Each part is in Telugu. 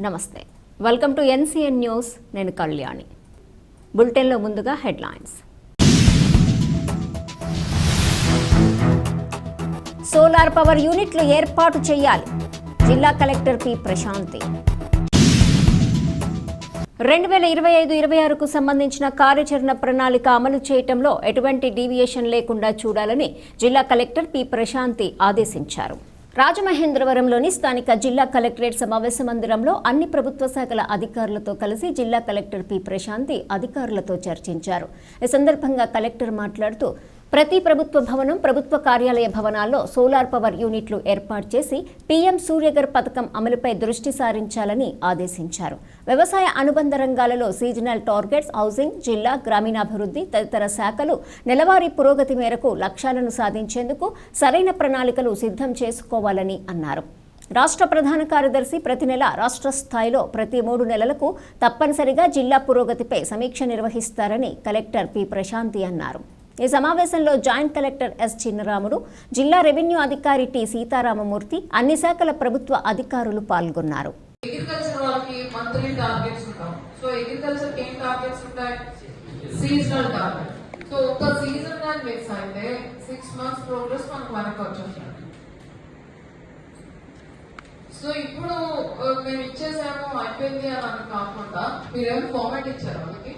నమస్తే. వెల్కమ్ టు ఎన్సీఎన్ న్యూస్ నేను కళ్యాణి. బులెటిన్లో ముందుగా హెడ్లైన్స్ సోలార్ పవర్ యూనిట్లు ఏర్పాటు చేయాలి. జిల్లా కలెక్టర్ పి ప్రశాంతి. రెండు వేల ఇరవై ఐదు ఇరవై ఆరుకు సంబంధించిన కార్యాచరణ ప్రణాళిక అమలు చేయటంలో ఎటువంటి డీవియేషన్ లేకుండా చూడాలని జిల్లా కలెక్టర్ పి ప్రశాంతి ఆదేశించారు. రాజమహేంద్రవరంలోని స్థానిక జిల్లా కలెక్టరేట్ సమావేశ మందిరంలో అన్ని ప్రభుత్వ శాఖల అధికారులతో కలిసి జిల్లా కలెక్టర్ పి ప్రశాంతి అధికారులతో చర్చించారు. ఈ సందర్భంగా కలెక్టర్ మాట్లాడుతూ ప్రతి ప్రభుత్వ భవనం ప్రభుత్వ కార్యాలయ భవనాల్లో సోలార్ పవర్ యూనిట్లు ఏర్పాటు చేసి పీఎం సూర్యగర్ పథకం అమలుపై దృష్టి సారించాలని ఆదేశించారు. వ్యవసాయ అనుబంధ రంగాలలో సీజనల్ టార్గెట్స్ హౌసింగ్ జిల్లా గ్రామీణాభివృద్ధి తదితర శాఖలు నెలవారీ పురోగతి మేరకు లక్ష్యాలను సాధించేందుకు సరైన ప్రణాళికలు సిద్ధం చేసుకోవాలని అన్నారు. రాష్ట్ర ప్రధాన కార్యదర్శి ప్రతి నెల రాష్ట్ర స్థాయిలో ప్రతి మూడు నెలలకు తప్పనిసరిగా జిల్లా పురోగతిపై సమీక్ష నిర్వహిస్తారని కలెక్టర్ పి. ప్రశాంతి అన్నారు. ఈ సమావేశంలో జాయింట్ కలెక్టర్ ఎస్ చిన్నరాముడు జిల్లా రెవెన్యూ అధికారి టి సీతారామమూర్తి అన్ని శాఖల ప్రభుత్వ అధికారులు పాల్గొన్నారు. అగ్రికల్చర్ వాళ్ళకి మంత్లీ టార్గెట్స్ సో అగ్రికల్చర్ ఏం టార్గెట్స్ ఉంటాయి? సీజనల్ టార్గెట్ సో ఒక సీజన్ అయితే సిక్స్ మంత్స్ ప్రోగ్రెస్ మనకు వెనక్కి సో ఇప్పుడు మేము ఇచ్చేసాము అయిపోయింది అని అని కాకుండా మీరేమో ఫార్మాట్ ఇచ్చారు వాళ్ళకి?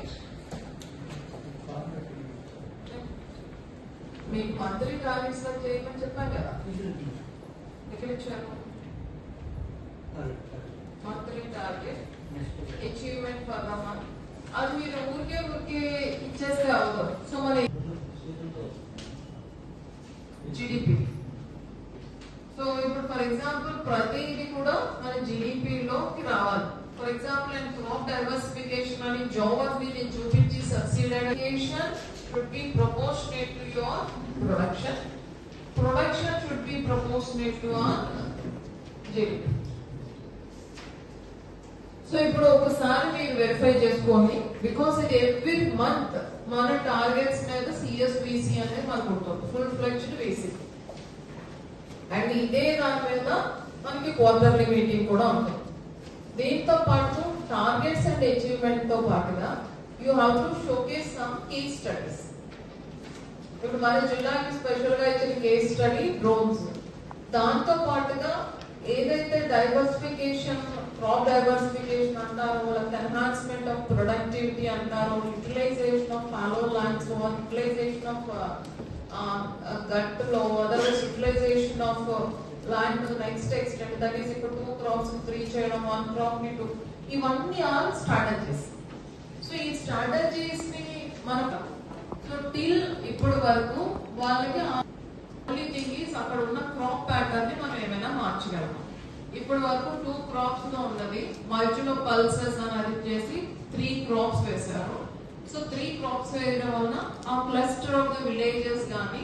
మీకు మంత్లీ టార్గెట్స్ చేయమని చెప్పాను కదా? ఎక్కడ ఇచ్చారు monthly target achievement for the month అది మీరు ఊరికే ఊరికే ఇచ్చేస్తే అవ్వదు. సో మన జిడిపి సో ఇప్పుడు ఫర్ ఎగ్జాంపుల్ ప్రతి ఇది కూడా మన జిడిపిలోకి రావాలి. ఫర్ ఎగ్జాంపుల్ నేను క్రాప్ డైవర్సిఫికేషన్ అని జాబ్ అది నేను చూపించి subsidization should be proportionate to your production. Production should be proportionate to our GDP. So ఇప్పుడు ఒకసారి మీరు వెరిఫై చేసుకోండి. బికాస్ ఇది ఎవ్రీ మంత్ మన టార్గెట్స్ మీద సిఎస్బిసి అనేది మనకు ఉంటుంది. ఫుల్ ఫ్లెక్స్డ్ వేసి అండ్ ఇదే దాని మీద మనకి క్వార్టర్లీ మీటింగ్ కూడా ఉంటుంది. దీంతో పాటు టార్గెట్స్ అండ్ అచీవ్మెంట్తో పాటుగా you have to showcase some key studies ఇప్పుడు మన జిల్లాకి స్పెషల్గా ఇచ్చిన కేస్ స్టడీ డ్రోన్స్ దాంతో పాటుగా ఏదైతే డైవర్సిఫికేషన్ క్రాప్ డైవర్సిఫికేషన్ అంటారో వాళ్ళకి ఎన్హాన్స్మెంట్ ఆఫ్ ప్రొడక్టివిటీ అంటారో utilization of fallow lands utilization of గట్లో otherwise utilization of land next extent that is ఇప్పుడు టూ క్రాప్స్ త్రీ చేయడం వన్ క్రాప్ని టూ ఇవన్నీ ఆల్ స్ట్రాటజీస్ సో ఈ స్ట్రాటజీస్ని మనం సో టిల్ ఇప్పుడు వరకు వాళ్ళకి ఓన్లీ థింగ్ ఈస్ అక్కడ ఉన్న క్రాప్ ప్యాటర్న్ని మనం ఏమైనా మార్చగలం ఇప్పటి వరకు టూ క్రాప్స్లో ఉన్నది మధ్యలో పల్సెస్ అని అది చేసి త్రీ క్రాప్స్ వేశారు. సో త్రీ క్రాప్స్ వేయడం వలన ఆ క్లస్టర్ ఆఫ్ ద విలేజెస్ కానీ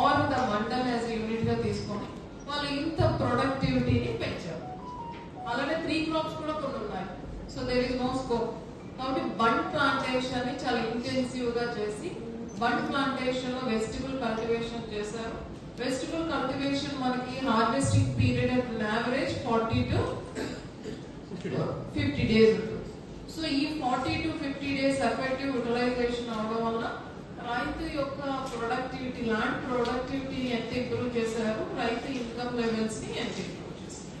ఆర్ ద మండల్ యాజ్ యూనిట్గా తీసుకొని వాళ్ళు ఇంత ప్రొడక్టివిటీని పెంచారు. అలానే త్రీ క్రాప్స్ కూడా కొన్ని ఉన్నాయి. So there is no scope కాబట్టి బండ్ ప్లాంటేషన్ని చాలా ఇంటెన్సివ్గా చేసి బండ్ ప్లాంటేషన్లో వెజిటబుల్ కల్టివేషన్ చేశారు. వెజిటబుల్ కల్టివేషన్ మనకి harvesting period and average forty to fifty days ఉంటుంది. సో ఈ forty to fifty days effective utilization అవడం వల్ల రైతు యొక్క ప్రొడక్టివిటీ ల్యాండ్ ప్రొడక్టివిటీ ఎంత ఇంప్రూవ్ చేశారు. రైతు ఇన్కమ్ లెవెల్స్ని ఎంత ఇంప్రూవ్